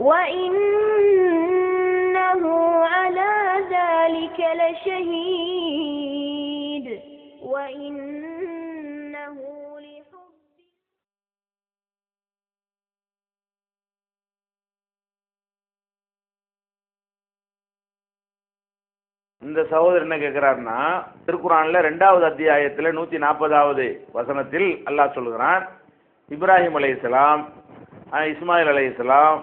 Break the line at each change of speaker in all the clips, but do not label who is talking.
وإنه على ذلك لشهيد وإنه لحب
இந்த சகோதரர் என்ன கேட்கிறாருன்னா திருக்குறான்ல ரெண்டாவது அத்தியாயத்துல நூத்தி நாற்பதாவது வசனத்தில் அல்லாஹ் சொல்கிறான் இப்ராஹிம் அலைஹிஸ்ஸலாம் அஹ் இஸ்மாயில் அலைஹிஸ்ஸலாம்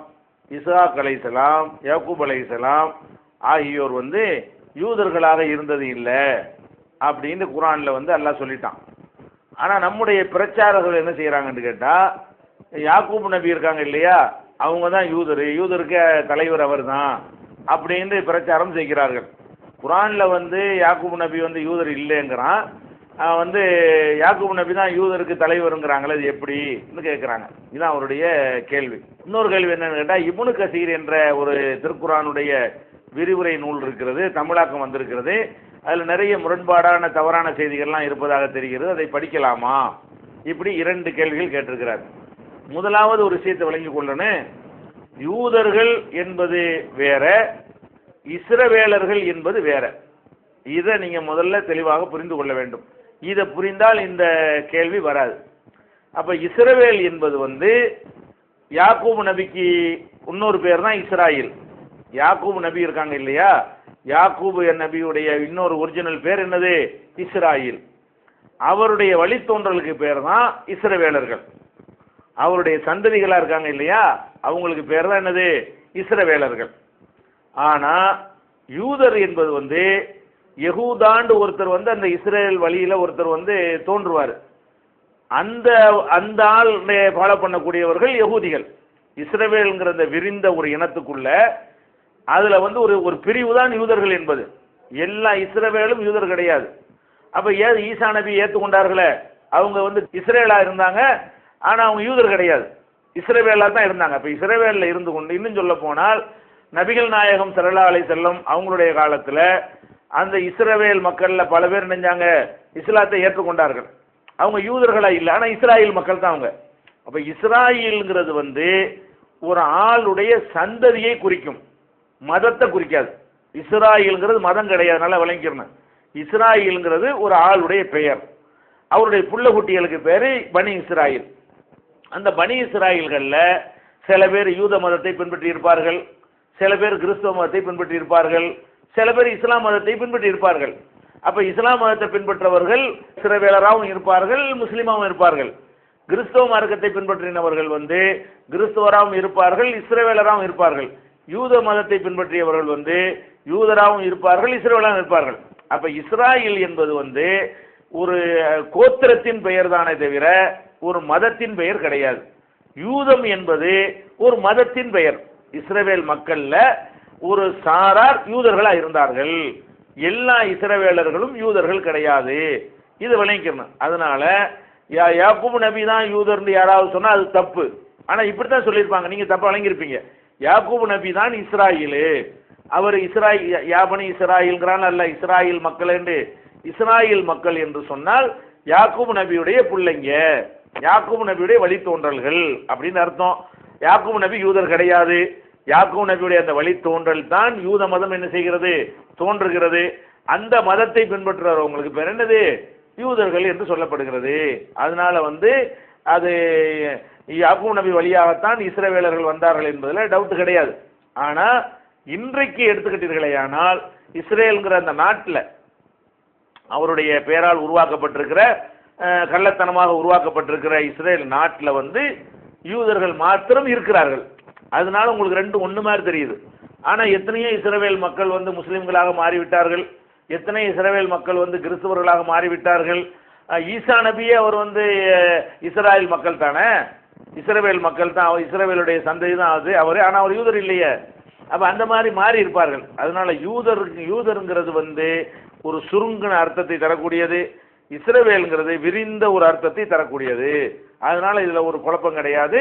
இசாக் அலைசலாம் யாக்கூப் அலைசலாம் ஆகியோர் வந்து யூதர்களாக இருந்தது இல்லை அப்படின்னு குரானில் வந்து எல்லாம் சொல்லிட்டான். ஆனால் நம்முடைய பிரச்சாரர்கள் என்ன செய்கிறாங்கன்னு கேட்டால் யாக்கூப் நபி இருக்காங்க இல்லையா? அவங்க தான் யூதர் யூதருக்கு தலைவர் அவர் தான் அப்படின்னு பிரச்சாரம் செய்கிறார்கள். குரானில் வந்து யாக்கூப் நபி வந்து யூதர் இல்லைங்கிறான். வந்து யாக்கூப் நபி தான் யூதருக்கு தலைவருங்கிறாங்களே அது எப்படின்னு கேட்குறாங்க. இதுதான் அவருடைய கேள்வி. இன்னொரு கேள்வி என்னன்னு கேட்டால் இபுனு கசீர் என்ற ஒரு திருக்குறானுடைய விரிவுரை நூல் இருக்கிறது தமிழாக்கம் வந்திருக்கிறது. அதில் நிறைய முரண்பாடான தவறான செய்திகள்லாம் இருப்பதாக தெரிகிறது. அதை படிக்கலாமா? இப்படி இரண்டு கேள்விகள் கேட்டிருக்கிறார். முதலாவது ஒரு விஷயத்தை விளங்கிக் கொள்ளணும். யூதர்கள் என்பது வேற இஸ்ரவேலர்கள் என்பது வேற. இதை நீங்கள் முதல்ல தெளிவாக புரிந்து கொள்ள வேண்டும். இதை புரிந்தால் இந்த கேள்வி வராது. அப்ப இஸ்ரவேல் என்பது வந்து யாக்கூப் நபிக்கு இன்னொரு பேர் தான் இஸ்ராயில். யாக்கூப் நபி இருக்காங்க இல்லையா? யாக்கூப் நபியுடைய இன்னொரு ஒரிஜினல் பேர் என்னது? இஸ்ராயில். அவருடைய வழித்தோன்றலுக்கு பேர் தான் இஸ்ரவேலர்கள். அவருடைய சந்ததிகளாக இருக்காங்க இல்லையா? அவங்களுக்கு பேர் தான் என்னது? இஸ்ரவேலர்கள். ஆனால் யூதர் என்பது வந்து யகூதாண்டு ஒருத்தர் வந்து அந்த இஸ்ரேல் வழியில் ஒருத்தர் வந்து தோன்றுவார். அந்த அந்த ஆள் ஃபாலோ பண்ணக்கூடியவர்கள் யகூதிகள். இஸ்ரவேல்ங்கிற அந்த விரிந்த ஒரு இனத்துக்குள்ள அதில் வந்து ஒரு ஒரு பிரிவு தான் யூதர்கள் என்பது. எல்லா இஸ்ரவேலும் யூதர் கிடையாது. அப்போ ஏ ஈசா நபி ஏற்றுக்கொண்டார்களே அவங்க வந்து இஸ்ரேலாக இருந்தாங்க ஆனால் அவங்க யூதர் கிடையாது. இஸ்ரேவேலாக தான் இருந்தாங்க. அப்போ இஸ்ரேவேலில் இருந்து கொண்டு இன்னும் சொல்ல போனால் நபிகள் நாயகம் சரலா அலை செல்லம் அவங்களுடைய காலத்தில் அந்த இஸ்ரவேல் மக்களில் பல பேர் நினைஞ்சாங்க இஸ்லாத்தை ஏற்றுக்கொண்டார்கள். அவங்க யூதர்களாக இல்லை ஆனால் இஸ்ராயல் மக்கள் தான் அவங்க. அப்போ இஸ்ராயல்ங்கிறது வந்து ஒரு ஆளுடைய சந்ததியை குறிக்கும். மதத்தை குறிக்காது. இஸ்ராயல்ங்கிறது மதம் கிடையாது நல்லா விளங்கிக்கிறேன் இஸ்ராயல்ங்கிறது ஒரு ஆளுடைய பெயர். அவருடைய புள்ள குட்டிகளுக்கு பேர் பனி இஸ்ராயில். அந்த பனி இஸ்ராயில்களில் சில பேர் யூத மதத்தை பின்பற்றி இருப்பார்கள் சில பேர் கிறிஸ்தவ மதத்தை பின்பற்றி இருப்பார்கள் சில பேர் இஸ்லாம் மதத்தை பின்பற்றி இருப்பார்கள். அப்போ இஸ்லாம் மதத்தை பின்பற்றவர்கள் சிறவேலராகவும் இருப்பார்கள் முஸ்லீமாகவும் இருப்பார்கள். கிறிஸ்தவ மார்க்கத்தை பின்பற்றினவர்கள் வந்து கிறிஸ்தவராகவும் இருப்பார்கள் இஸ்ரவேலராகவும் இருப்பார்கள். யூத மதத்தை பின்பற்றியவர்கள் வந்து யூதராகவும் இருப்பார்கள் இஸ்ரேலாகவும் இருப்பார்கள். அப்போ இஸ்ராயில் என்பது வந்து ஒரு கோத்திரத்தின் பெயர் தானே தவிர ஒரு மதத்தின் பெயர் கிடையாது. யூதம் என்பது ஒரு மதத்தின் பெயர். இஸ்ரேல் மக்களில் ஒரு சாரார் யூதர்களா இருந்தார்கள். எல்லா இஸ்ரவேலர்களும் யூதர்கள் கிடையாது. இது விளங்கிக்கணும். அதனால யா நபி தான் யூதர்னு யாராவது சொன்னால் அது தப்பு. ஆனால் இப்படி தான் சொல்லியிருப்பாங்க. நீங்கள் தப்பாக வழங்கியிருப்பீங்க யாக்கூபு நபி தான் இஸ்ராயிலு. அவர் இஸ்ராயில் யாபனி இஸ்ராயில்கிறான் அல்ல இஸ்ராயில் மக்கள் என்று இஸ்ராயில் மக்கள் என்று சொன்னால் யாக்கூபு நபியுடைய பிள்ளைங்க யாக்கூபு நபியுடைய வழித்தோன்றல்கள் அப்படின்னு அர்த்தம். யாக்கூபு நபி யூதர் கிடையாது. யாக்கூ நபியுடைய அந்த வழித்தோன்றல் தான் யூத மதம் என்ன செய்கிறது? தோன்றுகிறது. அந்த மதத்தை பின்பற்றுறவங்களுக்கு பேர் என்னது? யூதர்கள் என்று சொல்லப்படுகிறது. அதனால வந்து அது யாக்கூ நபி வழியாகத்தான் இஸ்ரவேலர்கள் வந்தார்கள் என்பதில் டவுட் கிடையாது. ஆனால் இன்றைக்கு எடுத்துக்கிட்டீர்களேயானால் இஸ்ரேலுங்கிற அந்த நாட்டில் அவருடைய பெயரால் உருவாக்கப்பட்டிருக்கிற கள்ளத்தனமாக உருவாக்கப்பட்டிருக்கிற இஸ்ரேல் நாட்டில் வந்து யூதர்கள் மாத்திரம் இருக்கிறார்கள். அதனால உங்களுக்கு ரெண்டு ஒன்று மாதிரி தெரியுது. ஆனால் எத்தனையோ இஸ்ரவேல் மக்கள் வந்து முஸ்லீம்களாக மாறிவிட்டார்கள். எத்தனை இஸ்ரவேல் மக்கள் வந்து கிறிஸ்தவர்களாக மாறிவிட்டார்கள். ஈசா நபியே அவர் வந்து அஹ், இஸ்ராயல் மக்கள் தானே? இஸ்ரவேல் மக்கள் தான் அவர் இஸ்ரவேலுடைய சந்ததி தான் அது அவர். ஆனால் அவர் யூதர் இல்லையே. அப்போ அந்த மாதிரி மாறி இருப்பார்கள். அதனால யூதர் யூதருங்கிறது வந்து ஒரு சுருங்கின அர்த்தத்தை தரக்கூடியது. இஸ்ரவேலுங்கிறது விரிந்த ஒரு அர்த்தத்தை தரக்கூடியது. அதனால இதில் ஒரு குழப்பம் கிடையாது.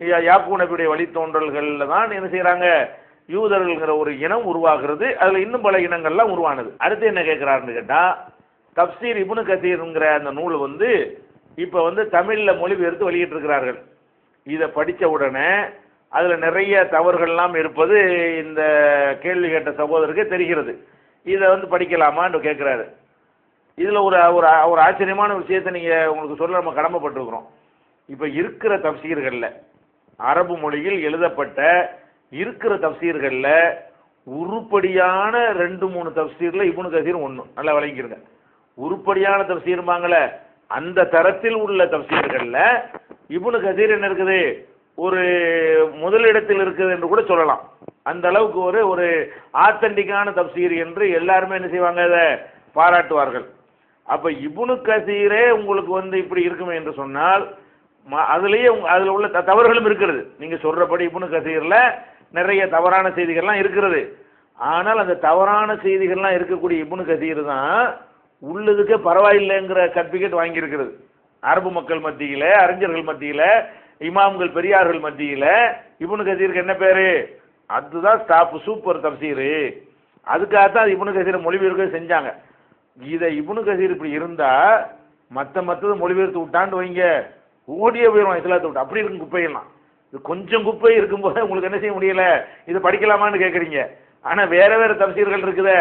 யா- நபியுடைய வழித்தோன்றல்களில் தான் என்ன செய்கிறாங்க யூதர்கள்ங்கிற ஒரு இனம் உருவாகிறது. அதில் இன்னும் பல இனங்கள்லாம் உருவானது. அடுத்து என்ன கேட்குறாருன்னு கேட்டால் தப்சீர் இபுனு கசீர்ங்கிற அந்த நூல் வந்து இப்போ வந்து தமிழில் மொழிபெயர்த்து வெளியிட்டிருக்கிறார்கள். இதை படித்த உடனே அதில் நிறைய தவறுகள்லாம் இருப்பது இந்த கேள்வி கேட்ட சகோதரருக்கு தெரிகிறது. இதை வந்து படிக்கலாமான்னு கேட்குறாரு இதில் ஒரு ஒரு ஒரு ஆச்சரியமான விஷயத்தை நீங்கள் உங்களுக்கு சொல்ல நம்ம கடமைப்பட்டிருக்கிறோம். இப்போ இருக்கிற தப்சீர்களில் அரபு மொழியில் எழுதப்பட்ட இருக்கிற தப்சீர்களில் உருப்படியான ரெண்டு மூணு தப்சீரில் இவனு கசீர் ஒன்று நல்லா விளங்கிருங்க. உருப்படியான தப்சீர்பாங்களே அந்த தரத்தில் உள்ள தப்சீர்களில் இவனு கசீர் என்ன இருக்குது? ஒரு முதலிடத்தில் இருக்குது என்று கூட சொல்லலாம். அந்த அளவுக்கு ஒரு ஒரு ஆத்தன்டிக்கான தப்சீர் என்று எல்லாருமே என்ன செய்வாங்க? அதை பாராட்டுவார்கள். அப்போ இபுனு கசீரே உங்களுக்கு வந்து இப்படி இருக்குமே என்று சொன்னால் அதுலேயே அதில் உள்ள த- தவறுகளும் இருக்கிறது. நீங்கள் சொல்கிறபடி இப்னு கசீரில் நிறைய தவறான செய்திகள்லாம் இருக்கிறது. ஆனால் அந்த தவறான செய்திகள்லாம் இருக்கக்கூடிய இப்னு கசீர் தான் உள்ளதுக்கே பரவாயில்லைங்கிற சர்டிஃபிகேட் வாங்கியிருக்கிறது. அரபு மக்கள் மத்தியில் அறிஞர்கள் மத்தியில் இமாம்கள் பெரியார்கள் மத்தியில் இப்னு கசீருக்கு என்ன பேர்? அதுதான் ஸ்டாப் சூப்பர் தப்சீரு அதுக்காகத்தான் அது இப்னு கசீரை மொழிபெயர்க்க செஞ்சாங்க. இதை இப்னு கசீர் இப்படி இருந்தால் மற்ற மற்றது மொழிபெயர்த்து விட்டான்னு வைங்க. ஓடியே போயிடும் இஸ்லாத்தை விட்டு. அப்படி இருக்கும் குப்பையெல்லாம். இது கொஞ்சம் குப்பை இருக்கும்போது உங்களுக்கு என்ன செய்ய முடியல? இதை படிக்கலாமான்னு கேட்குறீங்க ஆனால் வேற வேற தப்சீர்கள் இருக்குதே.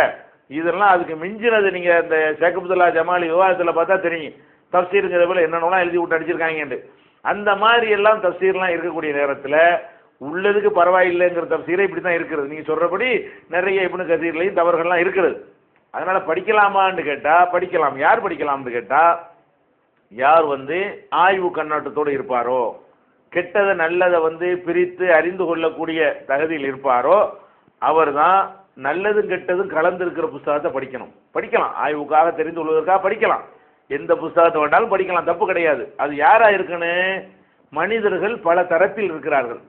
இதெல்லாம் அதுக்கு மிஞ்சினது நீங்கள் இந்த ஷேக் ஜமாலி விவாதத்தில் பார்த்தா தெரியும். தப்சீருங்கிற போல என்னென்னலாம் எழுதி விட்டு அடிச்சிருக்காங்கன்ட்டு. அந்த மாதிரி எல்லாம் தப்சீர்லாம் இருக்கக்கூடிய நேரத்தில் உள்ளதுக்கு பரவாயில்லைங்கிற தப்சீரே இப்படி தான் இருக்கிறது. நீங்கள் சொல்கிறபடி நிறைய இப்படி கசீர்லையும் தவறுகள்லாம் இருக்கிறது. அதனால் படிக்கலாமான்னு கேட்டால் படிக்கலாம். யார் படிக்கலாம்னு கேட்டால் யார் வந்து ஆய்வு கண்ணோட்டத்தோடு இருப்பாரோ கெட்டதை நல்லதை வந்து பிரித்து அறிந்து கொள்ளக்கூடிய தகுதியில் இருப்பாரோ அவர் தான் நல்லதும் கெட்டதும் கலந்திருக்கிற புஸ்தகத்தை படிக்கணும். படிக்கலாம். ஆய்வுக்காக தெரிந்து கொள்வதற்காக படிக்கலாம். எந்த புஸ்தகத்தை வேண்டாலும் படிக்கலாம். தப்பு கிடையாது. அது யாராக இருக்குன்னு மனிதர்கள் பல தரத்தில் இருக்கிறார்கள்.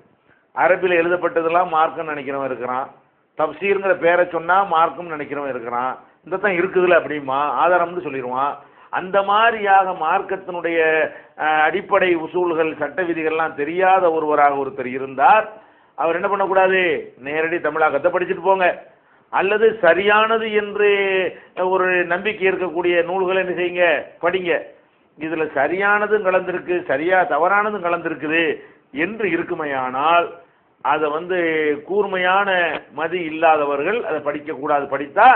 அரபில் எழுதப்பட்டதெல்லாம் மார்க்குன்னு நினைக்கிறவன் இருக்கிறான். தப்சீருங்கிற பேரை சொன்னால் மார்க்கம் நினைக்கிறவன் இருக்கிறான். இந்த தான் இருக்குதுல அப்படிமா ஆதாரம்னு சொல்லிடுவான். அந்த மாதிரியாக மார்க்கத்தினுடைய அடிப்படை உசூல்கள் சட்ட விதிகள்லாம் தெரியாத ஒருவராக ஒருத்தர் இருந்தார். அவர் என்ன பண்ணக்கூடாது? நேரடி தமிழாக்கத்தை படிச்சுட்டு போங்க. அல்லது சரியானது என்று ஒரு நம்பிக்கை இருக்கக்கூடிய நூல்களை என்ன செய்யுங்க? படிங்க. இதில் சரியானதும் கலந்திருக்கு சரியா தவறானதும் கலந்திருக்குது என்று இருக்குமையானால் அதை வந்து கூர்மையான மதி இல்லாதவர்கள் அதை படிக்கக்கூடாது. படித்தா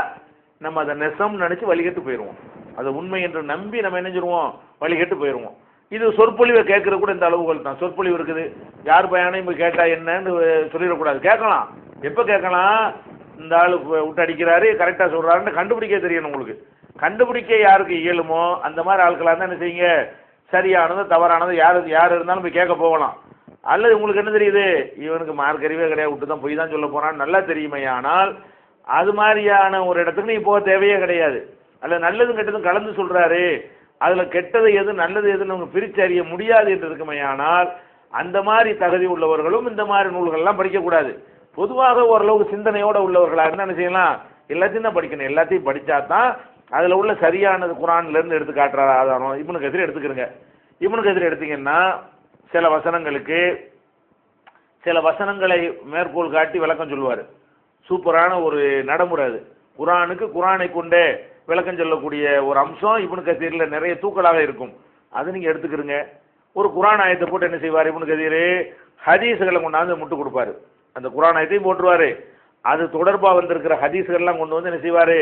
நம்ம அதை நெசம் நினச்சி வழிகட்டு போயிடுவோம் அது உண்மை என்று நம்பி நம்ம என்ன செஞ்சிருவோம் வழிகட்டு போயிடுவோம் இது சொற்பொழிவை கேட்கறது கூட இந்த அளவுகள் தான். சொற்பொழிவு இருக்குது. யார் பையனையும் இப்போ கேட்டால் என்னன்னு சொல்லிடக்கூடாது. கேட்கலாம். எப்போ கேட்கலாம்? இந்த ஆள் விட்டு அடிக்கிறாரு கரெக்டாக சொல்கிறாருன்னு கண்டுபிடிக்க தெரியணும் உங்களுக்கு. கண்டுபிடிக்க யாருக்கு இயலுமோ அந்த மாதிரி ஆட்களாக இருந்தால் என்ன செய்யுங்க? சரியானது தவறானது யார் யார் இருந்தாலும் போய் கேட்க போகலாம். அல்லது உங்களுக்கு என்ன தெரியுது? இவனுக்கு மார்க் அறிவே கிடையாது விட்டு தான் போய் தான் சொல்ல போகிறான்னு நல்லா தெரியுமே. ஆனால் அது மாதிரியான ஒரு இடத்துக்கு நீ போக தேவையே கிடையாது. அதில் நல்லதும் கெட்டதும் கலந்து சொல்கிறாரு அதில் கெட்டது எது நல்லது எதுன்னு அவங்க பிரித்து அறிய முடியாது என்று இருக்குமையானால் அந்த மாதிரி தகுதி உள்ளவர்களும் இந்த மாதிரி நூல்கள்லாம் படிக்கக்கூடாது. பொதுவாக ஓரளவுக்கு சிந்தனையோடு உள்ளவர்களாக இருந்தா என்ன செய்யலாம்? எல்லாத்தையும் தான் படிக்கணும். எல்லாத்தையும் படித்தா தான் அதில் உள்ள சரியானது குரான்லேருந்து எடுத்து காட்டுற ஆதாரம் இவனுக்கு எதிரி எடுத்துக்கிறங்க இவனுக்கு எதிரி எடுத்தீங்கன்னா சில வசனங்களுக்கு சில வசனங்களை மேற்கோள் காட்டி விளக்கம் சொல்லுவார். சூப்பரான ஒரு நடைமுறை அது. குரானுக்கு குரானை கொண்டே விளக்கம் சொல்லக்கூடிய ஒரு அம்சம் இப்னு கசீரில் நிறைய தூக்கலாக இருக்கும். அது நீங்கள் எடுத்துக்கிறங்க. ஒரு குரான் ஆயத்தை போட்டு என்ன செய்வார் இப்னு கசீர்? ஹதீஸுகளை கொண்டாந்து முட்டு கொடுப்பாரு. அந்த குரான் ஆயத்தையும் போட்டுருவாரு. அது தொடர்பாக வந்திருக்கிற ஹதீஸுகள்லாம் கொண்டு வந்து என்ன செய்வார்?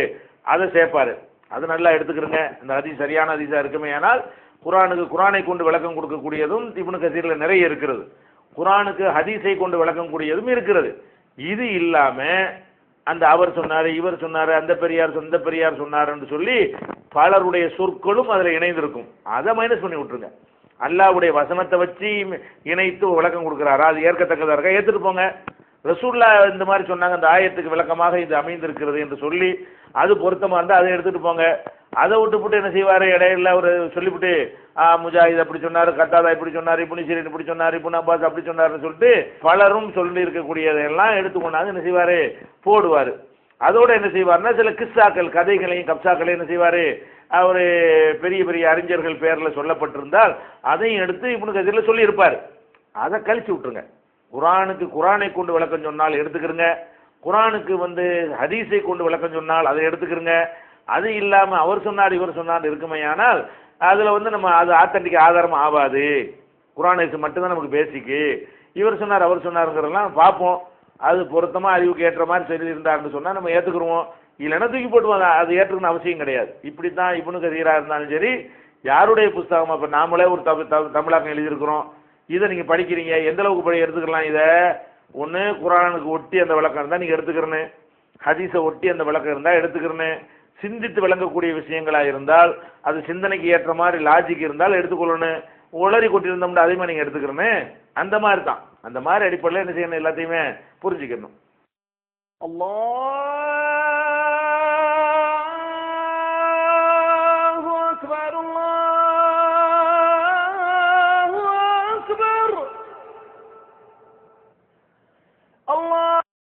அதை சேர்ப்பார். அது நல்லா எடுத்துக்கிறங்க. இந்த ஹதீஸ் சரியான ஹதீஸாக இருக்குமே ஆனால் குரானுக்கு குரானை கொண்டு விளக்கம் கொடுக்கக்கூடியதும் இப்னு கசீரில் நிறைய இருக்கிறது. குரானுக்கு ஹதீஸை கொண்டு விளக்கம் கூடியதும் இருக்கிறது. இது இல்லாமல் அந்த அவர் சொன்னார் இவர் சொன்னார் அந்த பெரியார் சொந்த பெரியார் சொன்னார்ன்னு சொல்லி பலருடைய சொற்களும் அதில் இணைந்திருக்கும். அதை மைனஸ் பண்ணி விட்டுருங்க. அல்லாவுடைய வசனத்தை வச்சு இணைத்து விளக்கம் கொடுக்குறாரா? அது ஏற்கத்தக்கதாக இருக்கா? ஏற்றுட்டு போங்க. ரசூல்லா இந்த மாதிரி சொன்னாங்க அந்த ஆயத்துக்கு விளக்கமாக இது அமைந்திருக்கிறது என்று சொல்லி அது பொருத்தமாக இருந்தால் அதை எடுத்துகிட்டு போங்க. அதை விட்டுப்புட்டு என்ன செய்வார்? இடையில ஒரு சொல்லிவிட்டு ஆ முஜாஹித் அப்படி சொன்னார் கத்தாதா இப்படி சொன்னார் இப்படி சீரன் இப்படி சொன்னார் இப்படி அப்பாஸ் அப்படி சொன்னார்னு சொல்லிட்டு பலரும் சொல்லி இருக்கக்கூடியதெல்லாம் எடுத்துக்கொண்டாங்க என்ன செய்வார்? போடுவார். அதோடு என்ன செய்வார்னா சில கிஸ்ஸாக்கள் கதைகளையும் கப்சாக்களையும் என்ன செய்வார்? அவர் பெரிய பெரிய அறிஞர்கள் பேரில் சொல்லப்பட்டிருந்தால் அதையும் எடுத்து இப்படி கதையில் சொல்லியிருப்பார். அதை கழிச்சு விட்டுருங்க. குரானுக்கு குரானை கொண்டு விளக்கம் சொன்னால் எடுத்துக்கிறங்க. குரானுக்கு வந்து ஹதீஸை கொண்டு விளக்கம் சொன்னால் அதை எடுத்துக்கிறங்க. அது இல்லாமல் அவர் சொன்னார் இவர் சொன்னார் இருக்குமையானால் அதில் வந்து நம்ம அது ஆத்தன்டிக் ஆதாரம் ஆகாது. குரான் ஹதீஸ் மட்டும்தான் நமக்கு பேசிக்கு இவர் சொன்னார் அவர் சொன்னாருங்கிறதெல்லாம் பார்ப்போம். அது பொருத்தமாக அறிவுக்கு ஏற்ற மாதிரி சொல்லி இருந்தாருன்னு சொன்னால் நம்ம ஏற்றுக்குருவோம் இல்லைன்னா தூக்கி போட்டுவோம் அது- ஏற்றுக்கணும் அவசியம் கிடையாது. இப்படி தான் இவனுக்கு கதீராக இருந்தாலும் சரி யாருடைய புஸ்தகம்? இப்போ நாமளே ஒரு தமிழ் தமிழ் தமிழாக்கம் எழுதியிருக்கிறோம். இதை நீங்கள் படிக்கிறீங்க எந்த அளவுக்கு படி எடுத்துக்கலாம் இதை? ஒன்று குரானுக்கு ஒட்டி அந்த விளக்கம் இருந்தால் நீங்கள் எடுத்துக்கிறனு. ஹதீஸை ஒட்டி அந்த விளக்கம் இருந்தால் எடுத்துக்கிறனு. சிந்தித்து விளங்கக்கூடிய விஷயங்களாக இருந்தால் அது சிந்தனைக்கு ஏற்ற மாதிரி லாஜிக் இருந்தால் எடுத்துக்கொள்ளணும். உளறி கொட்டியிருந்தோம்னா அதே மாதிரி நீங்கள் எடுத்துக்கிறனு? அந்த மாதிரி தான். அந்த மாதிரி அடிப்படையில் என்ன செய்யணும் எல்லாத்தையுமே புரிஞ்சுக்கணும்.
அல்லா